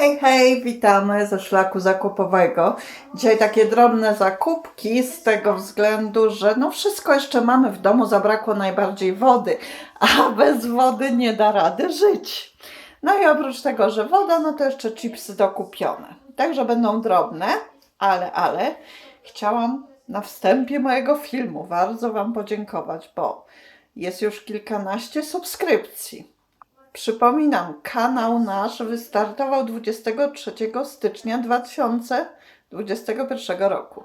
Hej, hej, witamy ze szlaku zakupowego. Dzisiaj takie drobne zakupki z tego względu, że no wszystko jeszcze mamy w domu, zabrakło najbardziej wody, a bez wody nie da rady żyć. No i oprócz tego, że woda, no to jeszcze chipsy dokupione. Także będą drobne, ale, ale chciałam na wstępie mojego filmu bardzo Wam podziękować, bo jest już kilkanaście subskrypcji. Przypominam, kanał nasz wystartował 23 stycznia 2021 roku.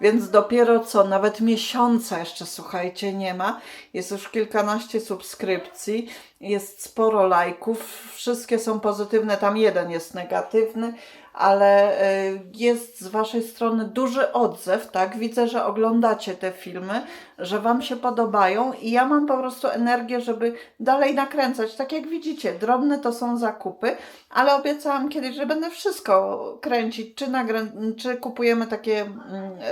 Więc dopiero co, nawet miesiąca jeszcze, słuchajcie, nie ma. Jest już kilkanaście subskrypcji, jest sporo lajków, wszystkie są pozytywne, tam jeden jest negatywny, ale y, jest z Waszej strony duży odzew, tak? Widzę, że oglądacie te filmy, że Wam się podobają i ja mam po prostu energię, żeby dalej nakręcać. Tak jak widzicie, drobne to są zakupy, ale obiecałam kiedyś, że będę wszystko kręcić, czy, nagrę- czy kupujemy takie mm,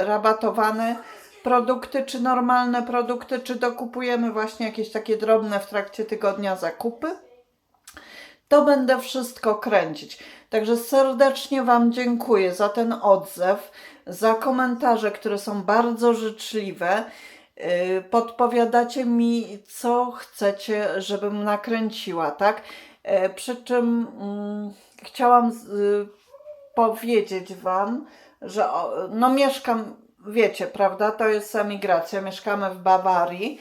rabatowane produkty, czy normalne produkty, czy dokupujemy właśnie jakieś takie drobne w trakcie tygodnia zakupy to będę wszystko kręcić. Także serdecznie Wam dziękuję za ten odzew, za komentarze, które są bardzo życzliwe. Yy, Podpowiadacie mi, co chcecie, żebym nakręciła, tak? Yy, Przy czym mm, chciałam yy, powiedzieć Wam, że no mieszkam, wiecie, prawda? To jest emigracja, mieszkamy w Bawarii.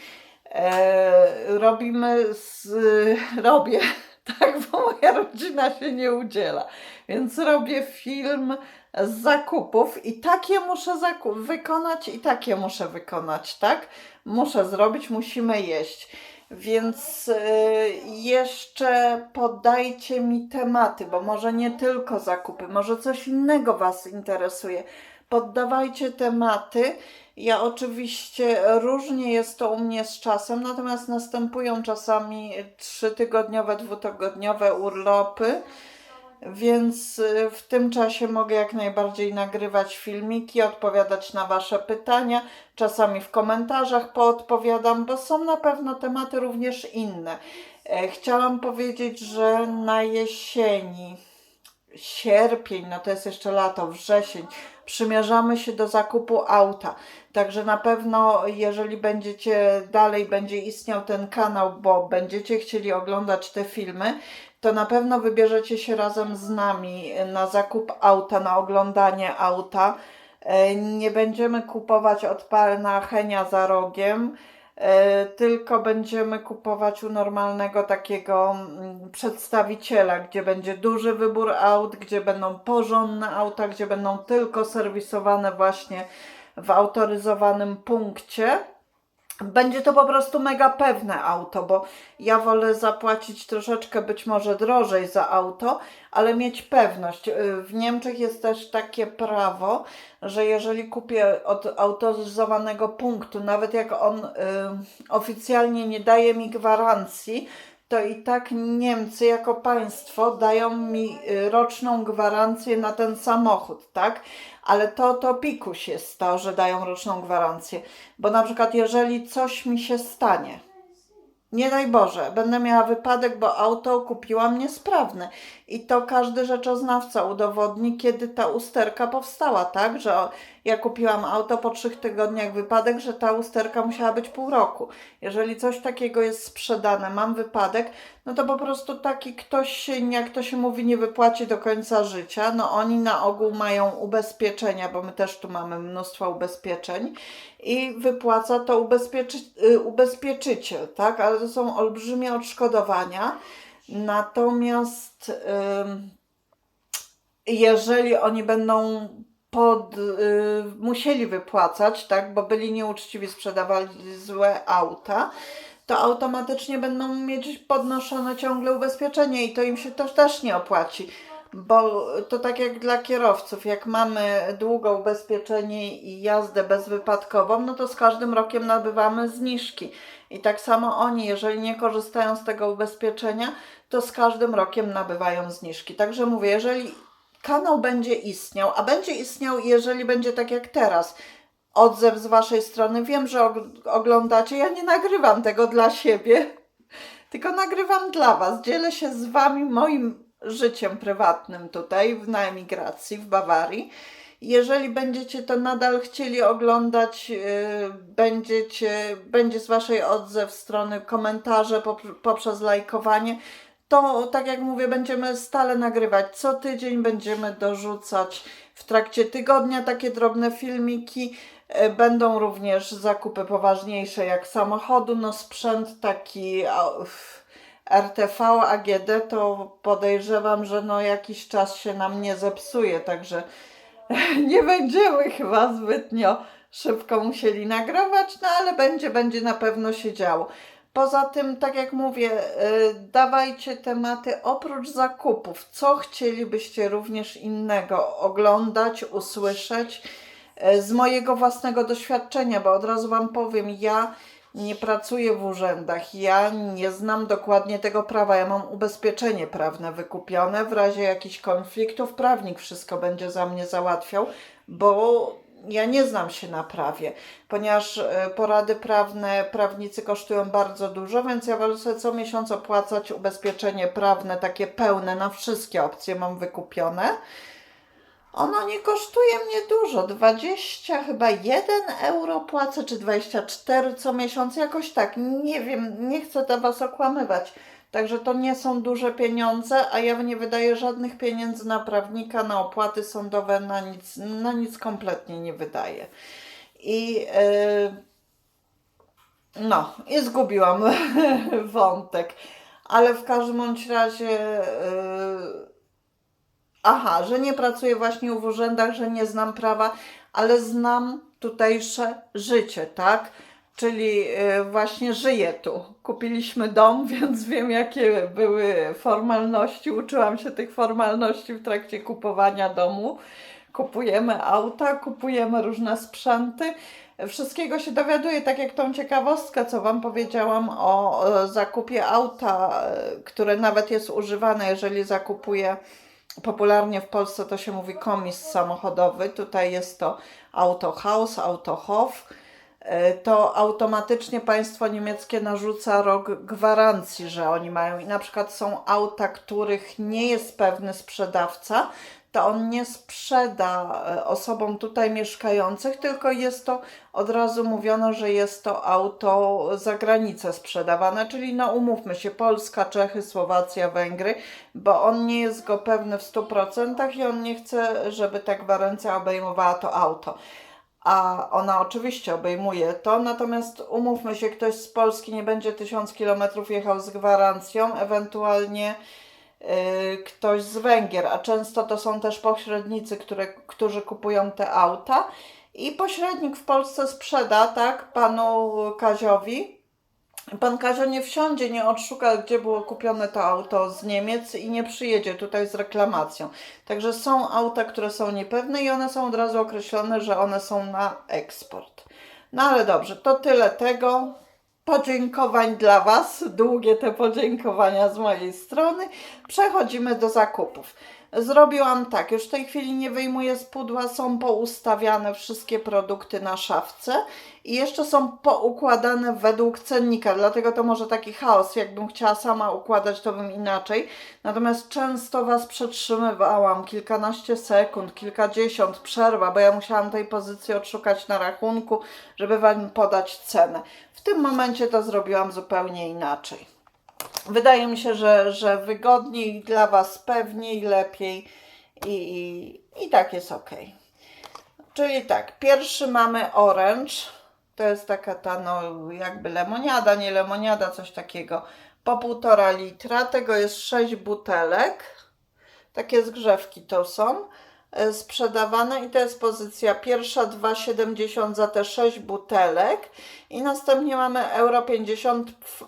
Robimy z, robię, tak, bo moja rodzina się nie udziela. Więc robię film z zakupów i takie muszę zakup wykonać i takie muszę wykonać, tak? Muszę zrobić, musimy jeść. Więc y, jeszcze podajcie mi tematy, bo może nie tylko zakupy, może coś innego Was interesuje. Poddawajcie tematy. Ja oczywiście różnie jest to u mnie z czasem, natomiast następują czasami trzytygodniowe, dwutygodniowe urlopy. Więc y, w tym czasie mogę jak najbardziej nagrywać filmiki, odpowiadać na Wasze pytania. Czasami w komentarzach poodpowiadam, bo są na pewno tematy również inne. E, Chciałam powiedzieć, że na jesieni, sierpień, no to jest jeszcze lato, wrzesień, przymierzamy się do zakupu auta. Także na pewno, jeżeli będziecie dalej, będzie istniał ten kanał, bo będziecie chcieli oglądać te filmy, to na pewno wybierzecie się razem z nami na zakup auta, na oglądanie auta. E, Nie będziemy kupować od pana Henia za rogiem, tylko będziemy kupować u normalnego takiego mm, przedstawiciela, gdzie będzie duży wybór aut, gdzie będą porządne auta, gdzie będą tylko serwisowane właśnie w autoryzowanym punkcie. Będzie to po prostu mega pewne auto, bo ja wolę zapłacić troszeczkę być może drożej za auto, ale mieć pewność. Y, W Niemczech jest też takie prawo, że jeżeli kupię od autoryzowanego punktu, nawet jak on y, oficjalnie nie daje mi gwarancji, to i tak Niemcy jako państwo dają mi y, roczną gwarancję na ten samochód, tak? Ale to, to pikuś jest to, że dają roczną gwarancję. Bo na przykład jeżeli coś mi się stanie, nie daj Boże, będę miała wypadek, bo auto kupiłam niesprawne. I to każdy rzeczoznawca udowodni, kiedy ta usterka powstała, tak? Że ja kupiłam auto po trzech tygodniach wypadek, że ta usterka musiała być pół roku. Jeżeli coś takiego jest sprzedane, mam wypadek, no to po prostu taki ktoś jak to się mówi, nie wypłaci do końca życia. No oni na ogół mają ubezpieczenia, bo my też tu mamy mnóstwo ubezpieczeń i wypłaca to ubezpieczy, y, ubezpieczyciel, tak? Ale to są olbrzymie odszkodowania. Natomiast jeżeli oni będą pod, y, musieli wypłacać, tak, bo byli nieuczciwi, sprzedawali złe auta, to automatycznie będą mieć podnoszone ciągle ubezpieczenie i to im się to też nie opłaci. Bo to tak jak dla kierowców, jak mamy długo ubezpieczenie i jazdę bezwypadkową, no to z każdym rokiem nabywamy zniżki. I tak samo oni, jeżeli nie korzystają z tego ubezpieczenia, to z każdym rokiem nabywają zniżki. Także mówię, jeżeli kanał będzie istniał, a będzie istniał, jeżeli będzie tak jak teraz, odzew z Waszej strony, wiem, że og- oglądacie, ja nie nagrywam tego dla siebie, tylko nagrywam dla Was. Dzielę się z Wami moim życiem prywatnym tutaj na emigracji w Bawarii. Jeżeli będziecie to nadal chcieli oglądać, yy, będziecie, będzie z Waszej odzew strony komentarze pop- poprzez lajkowanie, to tak jak mówię, będziemy stale nagrywać. Co tydzień będziemy dorzucać w trakcie tygodnia takie drobne filmiki. E, Będą również zakupy poważniejsze jak samochodu, no sprzęt taki RTV, AGD to podejrzewam, że no jakiś czas się nam nie zepsuje, także nie będziemy chyba zbytnio szybko musieli nagrywać, no ale będzie, będzie na pewno się działo. Poza tym, tak jak mówię, y, dawajcie tematy oprócz zakupów. Co chcielibyście również innego oglądać, usłyszeć y, z mojego własnego doświadczenia, bo od razu Wam powiem, ja nie pracuję w urzędach, ja nie znam dokładnie tego prawa. Ja mam ubezpieczenie prawne wykupione. W razie jakichś konfliktów prawnik wszystko będzie za mnie załatwiał, bo ja nie znam się na prawie, ponieważ e, porady prawne prawnicy kosztują bardzo dużo, więc ja wolę sobie co miesiąc opłacać ubezpieczenie prawne takie pełne na wszystkie opcje mam wykupione. Ono nie kosztuje mnie dużo, 20 chyba 1 euro płacę, czy 24 co miesiąc, jakoś tak, nie wiem, nie chcę to Was okłamywać. Także to nie są duże pieniądze, a ja nie wydaję żadnych pieniędzy na prawnika, na opłaty sądowe, na nic, na nic kompletnie nie wydaję. I yy, no, i zgubiłam wątek, ale w każdym bądź razie. Yy, Aha, że nie pracuję właśnie w urzędach, że nie znam prawa, ale znam tutejsze życie, tak? Czyli y, właśnie żyję tu. Kupiliśmy dom, więc wiem, jakie były formalności. Uczyłam się tych formalności w trakcie kupowania domu. Kupujemy auta, kupujemy różne sprzęty. Wszystkiego się dowiaduję, tak jak tą ciekawostkę, co Wam powiedziałam o, zakupie auta, y, które nawet jest używane, jeżeli zakupuję popularnie w Polsce to się mówi komis samochodowy, tutaj jest to Autohaus, Autohof, E, to automatycznie państwo niemieckie narzuca rok gwarancji, że oni mają. I na przykład są auta, których nie jest pewny sprzedawca, to on nie sprzeda e, osobom tutaj mieszkających, tylko jest to od razu mówiono, że jest to auto za granicę sprzedawane, czyli no umówmy się, Polska, Czechy, Słowacja, Węgry, bo on nie jest go pewny w 100% i on nie chce, żeby ta gwarancja obejmowała to auto. A ona oczywiście obejmuje to, natomiast umówmy się, ktoś z Polski nie będzie 1000 km jechał z gwarancją, ewentualnie y, ktoś z Węgier, a często to są też pośrednicy, które, którzy kupują te auta i pośrednik w Polsce sprzeda, tak, panu Kaziowi. Pan Kazio nie wsiądzie, nie odszuka, gdzie było kupione to auto z Niemiec i nie przyjedzie tutaj z reklamacją. Także są auta, które są niepewne i one są od razu określone, że one są na eksport. No ale dobrze, to tyle tego. Podziękowań dla Was, długie te podziękowania z mojej strony. Przechodzimy do zakupów. Zrobiłam tak, już w tej chwili nie wyjmuję z pudła, są poustawiane wszystkie produkty na szafce i jeszcze są poukładane według cennika, dlatego to może taki chaos, jakbym chciała sama układać, to bym inaczej. Natomiast często Was przetrzymywałam kilkanaście sekund, kilkadziesiąt, przerwa, bo ja musiałam tej pozycji odszukać na rachunku, żeby Wam podać cenę. W tym momencie to zrobiłam zupełnie inaczej. Wydaje mi się, że, że wygodniej dla Was, pewniej, lepiej i, i, i tak jest ok. Czyli tak, pierwszy mamy orange. To jest taka ta, no jakby lemoniada, nie lemoniada, coś takiego. Po półtora litra. Tego jest 6 butelek. Takie zgrzewki to są e, sprzedawane i to jest pozycja pierwsza 2,70 za te 6 butelek i następnie mamy euro 50 f-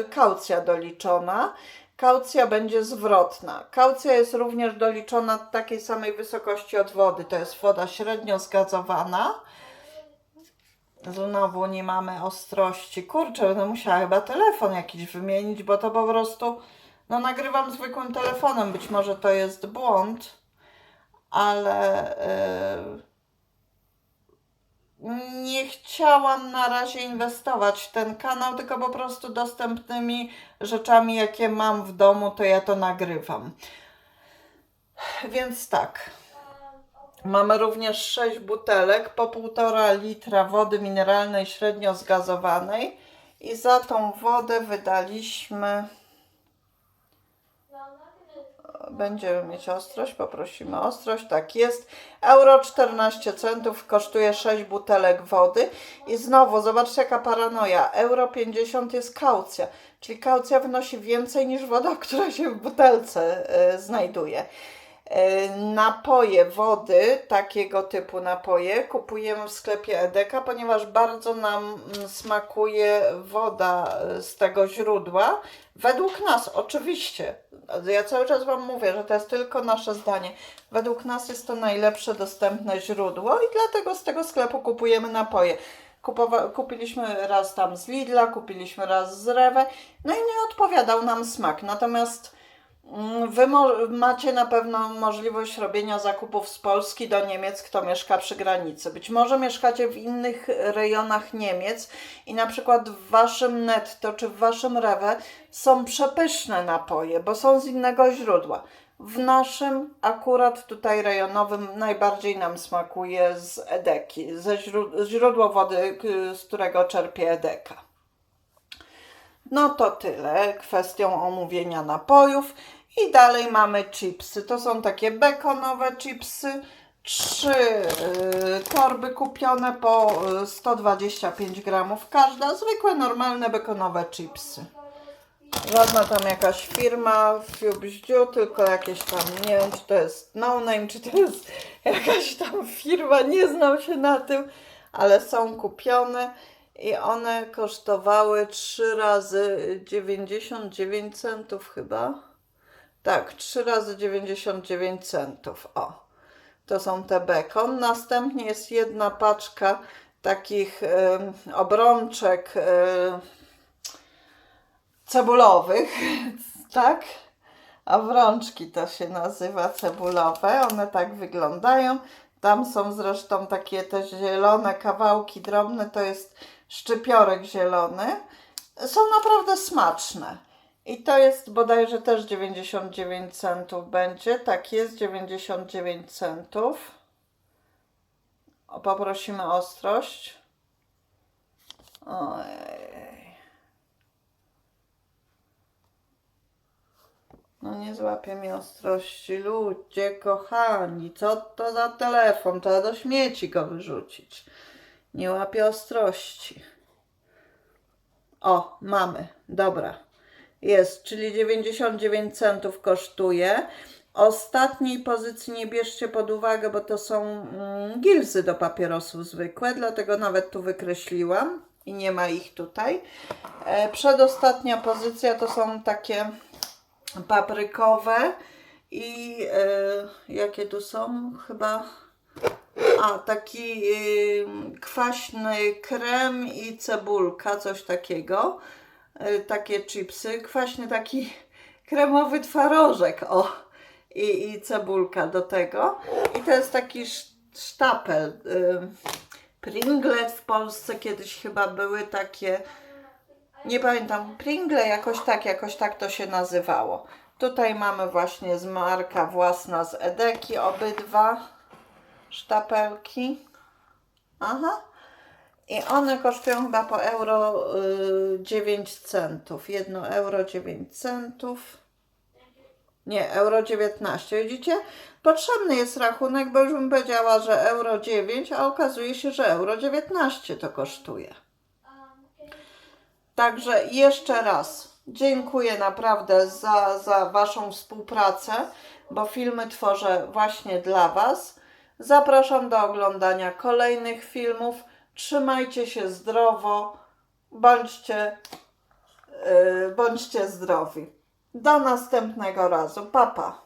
y, kaucja doliczona. Kaucja będzie zwrotna. Kaucja jest również doliczona takiej samej wysokości od wody. To jest woda średnio zgazowana. Znowu nie mamy ostrości. Kurczę, będę musiała chyba telefon jakiś wymienić, bo to po prostu. No, nagrywam zwykłym telefonem. Być może to jest błąd, ale. Yy nie chciałam na razie inwestować w ten kanał, tylko po prostu dostępnymi rzeczami, jakie mam w domu, to ja to nagrywam. Więc tak. Mamy również 6 butelek po 1,5 litra wody mineralnej średnio zgazowanej i za tą wodę wydaliśmy Będziemy mieć ostrość, poprosimy ostrość, tak jest. Euro 14 centów kosztuje 6 butelek wody. I znowu, zobaczcie jaka paranoja. Euro 50 jest kaucja, czyli kaucja wynosi więcej niż woda, która się w butelce e, znajduje. E, Napoje wody, takiego typu napoje, kupujemy w sklepie Edeka, ponieważ bardzo nam mm, smakuje woda e, z tego źródła. Według nas, oczywiście. Ja cały czas Wam mówię, że to jest tylko nasze zdanie. Według nas jest to najlepsze dostępne źródło i dlatego z tego sklepu kupujemy napoje. Kupowa- kupiliśmy raz tam z Lidla, kupiliśmy raz z Rewe, no i nie odpowiadał nam smak. Natomiast Wy mo- macie na pewno możliwość robienia zakupów z Polski do Niemiec, kto mieszka przy granicy. Być może mieszkacie w innych rejonach Niemiec i na przykład w waszym netto czy w waszym rewe są przepyszne napoje, bo są z innego źródła. W naszym akurat tutaj rejonowym najbardziej nam smakuje z Edeki, ze źró- źródła wody, k- z którego czerpie Edeka. No to tyle kwestią omówienia napojów. I dalej mamy chipsy. To są takie bekonowe chipsy. Trzy y, torby kupione po y, 125 gramów każda. Zwykłe, normalne bekonowe chipsy. Żadna tam jakaś firma Fiubździu, tylko jakieś tam, nie wiem czy to jest no name, czy to jest jakaś tam firma, nie znam się na tym, ale są kupione i one kosztowały 3 razy 99 centów chyba. Tak, 3 razy 99 centów. O, to są te bekon. Następnie jest jedna paczka takich em, obrączek em, cebulowych, tak? Obrączki to się nazywa cebulowe. One tak wyglądają. Tam są zresztą takie te zielone kawałki drobne, to jest szczypiorek zielony. Są naprawdę smaczne. I to jest bodajże też 99 centów będzie. Tak jest, 99 centów. Poprosimy ostrość. Ojej. No nie złapie mi ostrości. Ludzie kochani, co to za telefon? Trzeba do śmieci go wyrzucić. Nie łapie ostrości. O, mamy. Dobra. Jest, czyli 99 centów kosztuje. Ostatniej pozycji nie bierzcie pod uwagę, bo to są mm, gilzy do papierosów zwykłe, dlatego nawet tu wykreśliłam i nie ma ich tutaj. E, przedostatnia pozycja to są takie paprykowe i e, jakie tu są? Chyba a, taki y, kwaśny krem i cebulka, coś takiego. Y, takie chipsy. Kwaśny taki kremowy twarożek, o. I, I cebulka do tego. I to jest taki sz- sztapel. Y, Pringles w Polsce kiedyś chyba były takie. Nie pamiętam, Pringle jakoś tak, jakoś tak to się nazywało. Tutaj mamy właśnie z marka własna z Edeki obydwa sztapelki. Aha. I one kosztują chyba po euro y, 9 centów. 1 euro 9 centów. Nie, euro 19. Widzicie? Potrzebny jest rachunek, bo już bym powiedziała, że euro 9, a okazuje się, że euro 19 to kosztuje. Także jeszcze raz dziękuję naprawdę za, za Waszą współpracę, bo filmy tworzę właśnie dla Was. Zapraszam do oglądania kolejnych filmów. Trzymajcie się zdrowo, bądźcie, yy, bądźcie zdrowi. Do następnego razu. Papa. Pa.